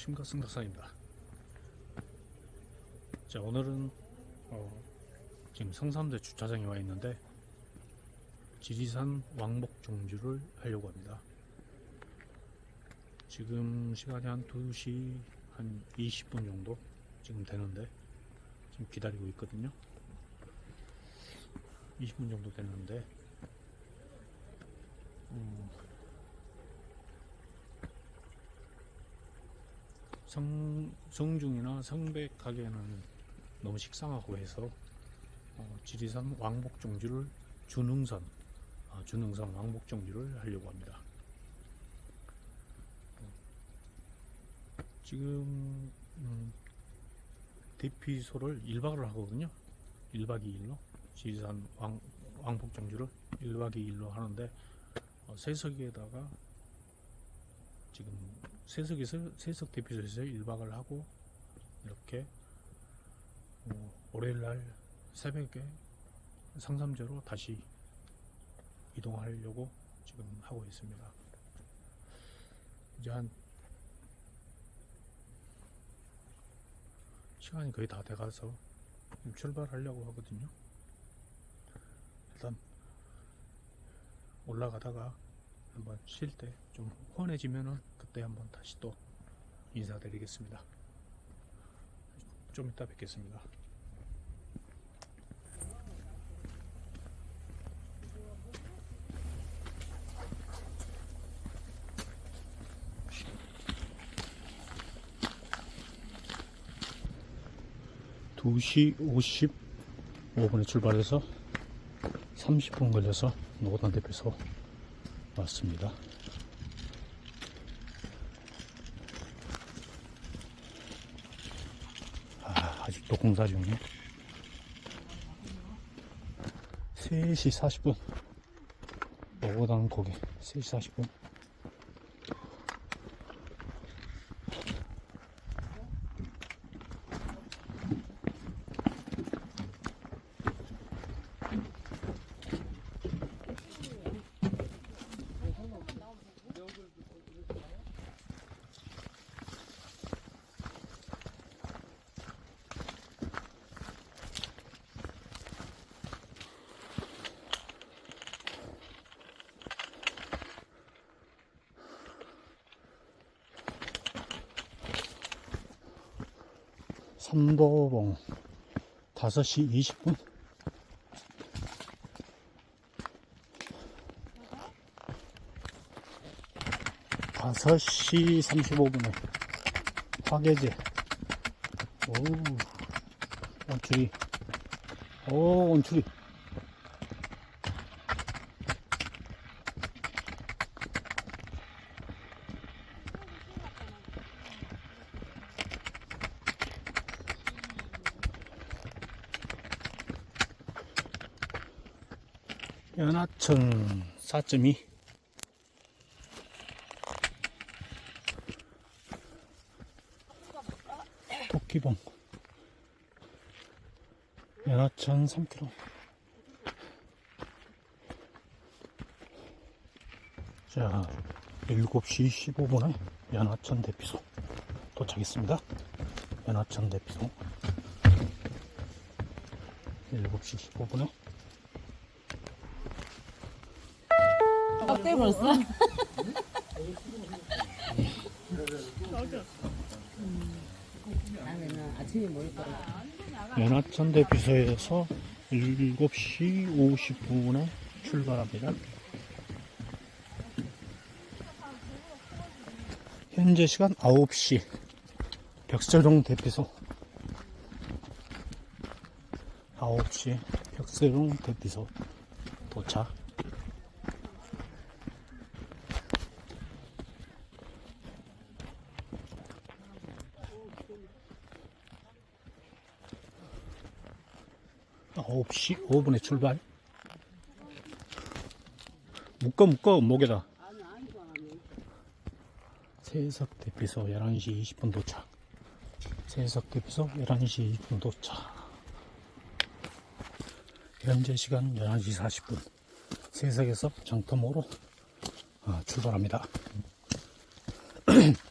안녕하십니까 승덕사입니다. 자 오늘은 어, 지금 성삼대 주차장에 와 있는데 지리산 왕복 종주를 하려고 합니다. 지금 시간이 한 2시 한 20분 정도 지금 되는데 지금 기다리고 있거든요. 20분 정도 됐는데 음, 성, 성중이나 성백 가게는 너무 식상하고 해서 어, 지리산 왕복 종주를 준흥선 아, 준흥선 왕복 종주를 하려고 합니다. 어, 지금 음, 대피소를 1박을 하거든요. 1박 2일로 지리산 왕, 왕복 종주를 1박 2일로 하는데 어, 세석에다가 지금 세석에서 세석 대피소에서 1박을 하고 이렇게 어, 월요일날 새벽에 상삼제로 다시 이동하려고 지금 하고 있습니다. 이제 한 시간이 거의 다 돼가서 출발하려고 하거든요. 일단 올라가다가 한번 쉴 때좀 훤해지면은 그때 한번 다시 또 인사드리겠습니다. 좀 이따 뵙겠습니다. 두시 55분에 출발해서 30분 걸려서 노단 대표소 왔습니다. 아, 아직도 공사 중이네. 3시 40분. 노고당 고개 3시 40분. 삼도봉. 5시 20분. 5시 35분에 화개제. 오 온추리 오 온추리 4천 4.2 토끼봉. 연하천 3km 자 7시 15분에 연하천 대피소 도착했습니다. 연하천 대피소. 7시 15분에 거라. 연하천 대피소에서 7시 50분에 출발합니다. 현재 시간 9시 벽설동 대피소 9시 벽설동 대피소 도착 5분에 출발. 묶어 묶어 목에다. 세석 대피소 11시 20분 도착. 세석 대피소 11시 20분 도착. 현재 시간 11시 40분. 세석에서 장터모로 어, 출발합니다.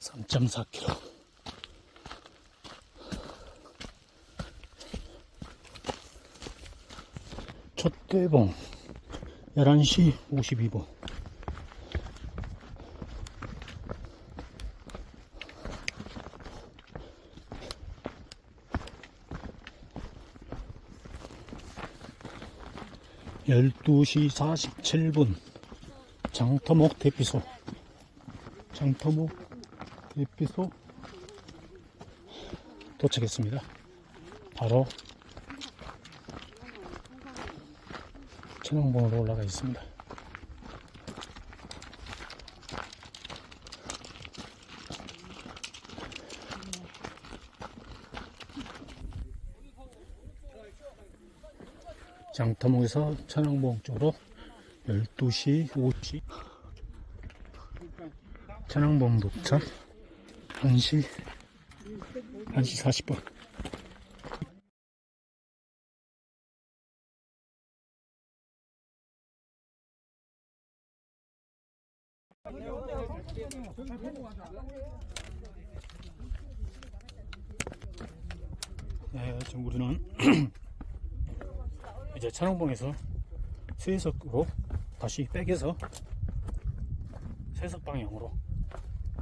3.4km 대봉 11시 52분. 열두 시 사십칠 분 장터목 대피소 장터목 대피소 도착했습니다. 바로 천왕봉으로 올라가 있습니다. 장터목에서 천왕봉 쪽으로 12시 5시 천왕봉 도착 1시 1시 40분 네, 지금 우리는 이제 천왕봉에서 수해석으로 다시 백에서 세석 방향으로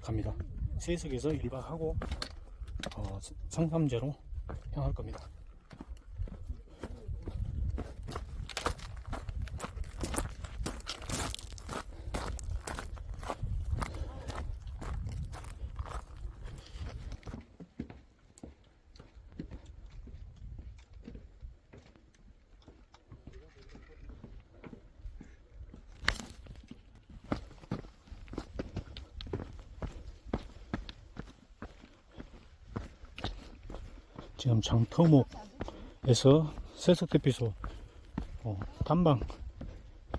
갑니다. 수해석에서 1박하고 어, 성삼제로 향할 겁니다. 지금 장터목에서 세석대피소 어, 단방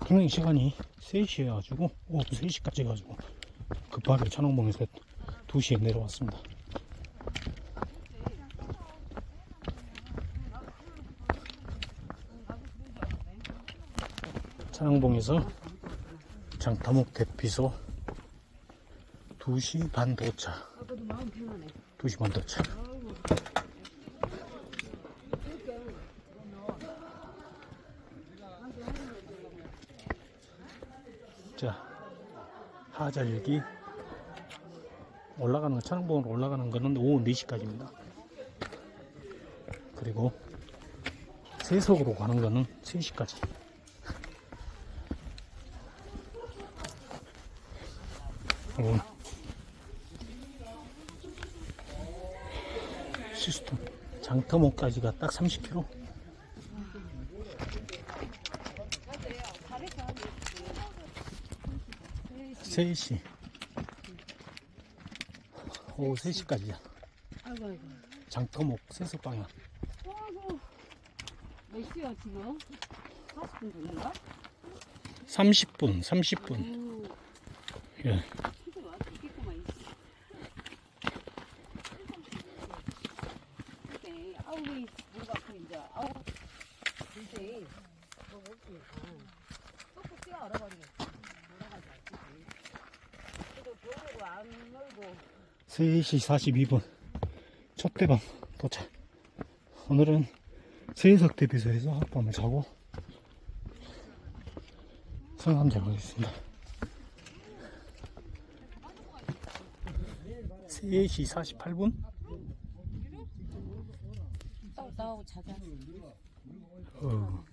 통행 시간이 3시에 가지고 오후 3시까지 가지고 급하게 천왕봉에서 2시에 내려왔습니다. 천왕봉에서 장터목 대피소 2시 반 도착. 2시 반 도착. 자, 하자일기 올라가는 거, 천왕봉으로 올라가는 거는 오후 4시까지입니다. 그리고 세석으로 가는 거는 3시까지. 어. 시스템 장터목까지가 딱 30km. 세시 오후 3시까지야. 아이고 아이고. 장터목 세석 방향. 아이고. 몇 시야 지금? 40분 됐는가? 30분, 30분. 음, 예. 아우 이제 뭐 쏙쏙 뛰어 알아버리겠지 않지. 그래도 보고 안 놀고 3시 42분. 첫 대방 도착. 오늘은 세석 대비소에서 하룻밤을 자고 성함제 가겠습니다. 3시 48분? 딱 나하고 자자. 어.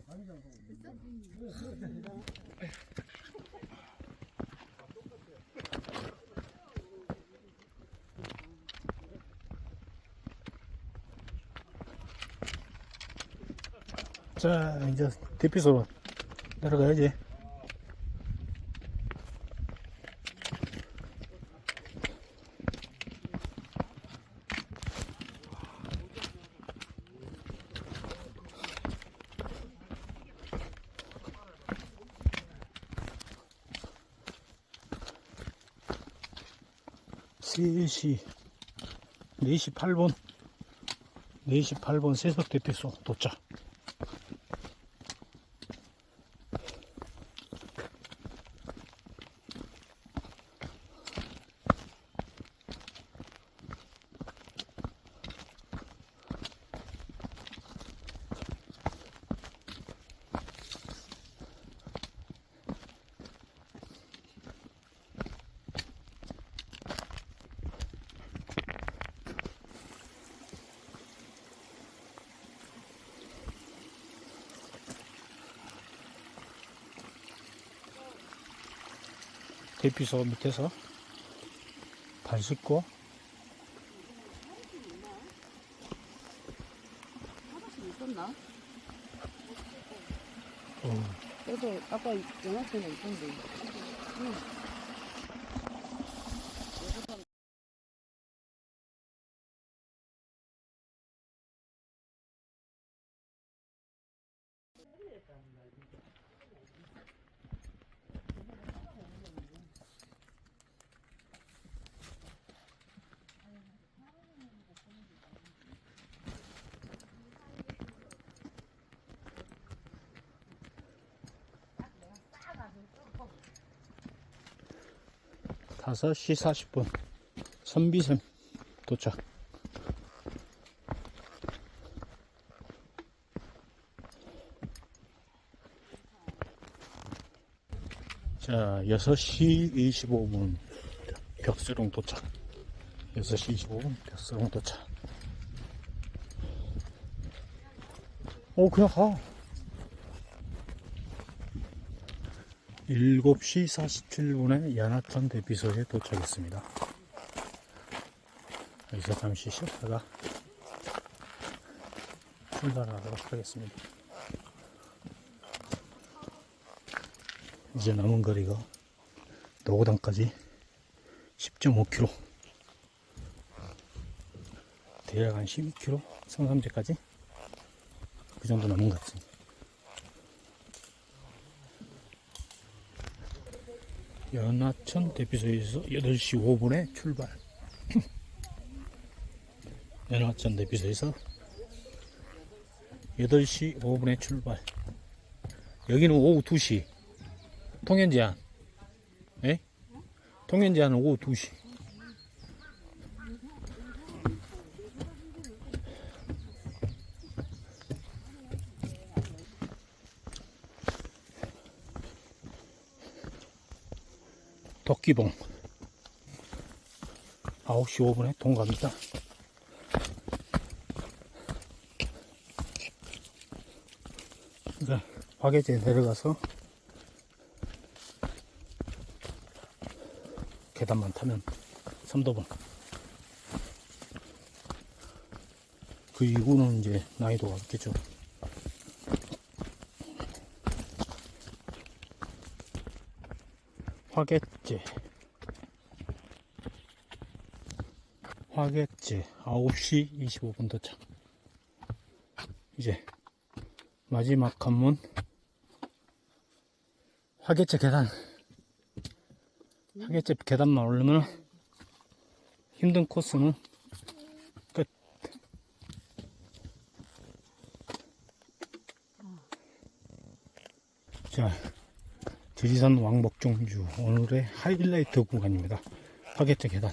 자, 이제 대피소로 내려가야지. 세시 4시 8분 4시 8분 세석 대피소 도착 대피소 밑에서 발 씻고 있었나? 어, 그래도 아까 영화책에 있던데. 응. 다섯 시 40분 선비선 도착. 자 6시 25분 벽수롱 도착. 6시 25분 벽수롱 도착. 오 그냥 가 7시 47분에 연하천 대피소에 도착했습니다. 여기서 잠시 쉬었다가 출발하도록 하겠습니다. 이제 남은 거리가 노고단까지 10.5km 대략 한 12km 성삼제까지 그 정도 남은 것 같습니다. 연하천 대피소에서 8시 5분에 출발. 연하천 대피소에서 8시 5분에 출발. 여기는 오후 2시. 통행 제한. 예? 통행 제한은 오후 2시. 도끼봉 9시 5분에 통과합니다. 이제 화계제 내려가서 계단만 타면 삼도봉 그 이후는 이제 난이도가 없겠죠. 화계제 화계제 9시 25분 도착. 이제 마지막 관문. 화계제 계단. 화계제 계단만 오르면 힘든 코스는 끝. 자, 지리산 왕복종주 오늘의 하이라이트 구간입니다. 화계제 계단.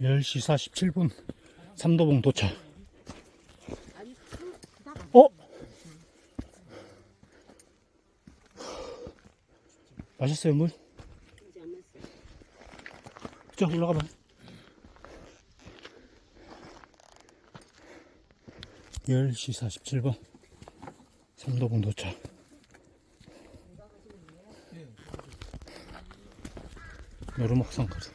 (10시 47분) 삼도봉 도착 어? 마셨어요 물? 저 올라가 봐. 10시 47분. 삼도봉 도착. 노루목성까지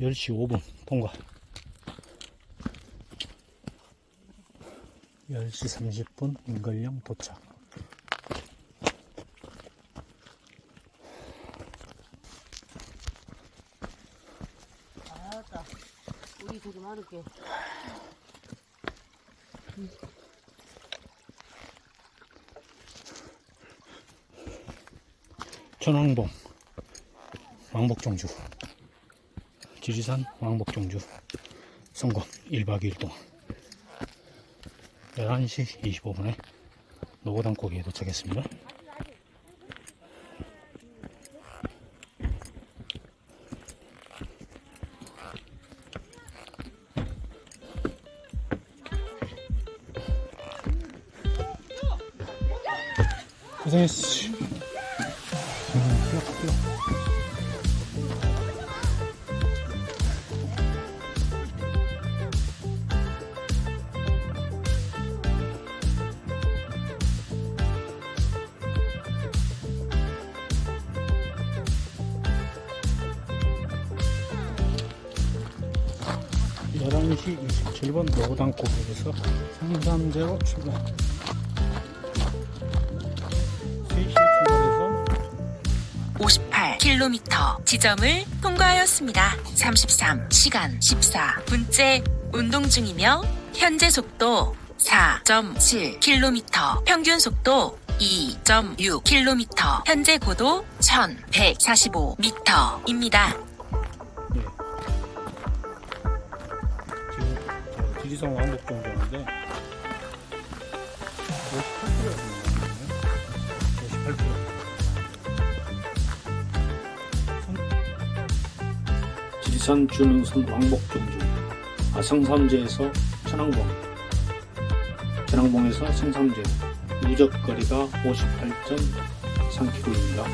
10시 5분 통과. 10시 30분 인걸령 도착 아따. 많을게. 천왕봉 왕복종주 지리산 왕복종주 성공 1박 2일 동안 11시 25분에 노고단 고기에 도착했습니다 3시 27분 노당 고속에서 상산대로 출발 58km 지점을 통과하였습니다. 33시간 14분째 운동 중이며 현재 속도 4.7km 평균 속도 2.6km 현재 고도 1145m입니다. 저 지리산 왕복 정도인데 58km였나요? 58km. 지리산 주능선 왕복 정주 아, 성삼제에서 천왕봉 천왕봉에서 성삼제 누적거리가 58.3km입니다.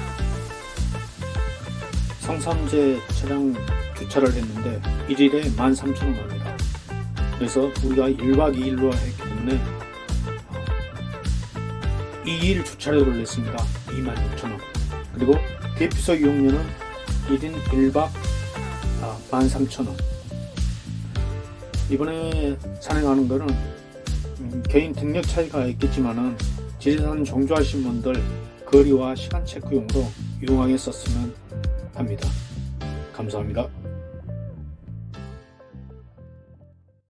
성삼제 차량 주차를 했는데 1일에 13,000원 합니다. 그래서 우리가 1박 2일로 했기 때문에 2일 주차료를 냈습니다. 26,000원. 그리고 대피소 이용료는 1인 1박 13,000원. 이번에 산행하는 거는 음, 개인 등력 차이가 있겠지만은 지리산 종주하신 분들 거리와 시간 체크용으로 유용하게 썼으면 합니다. 감사합니다.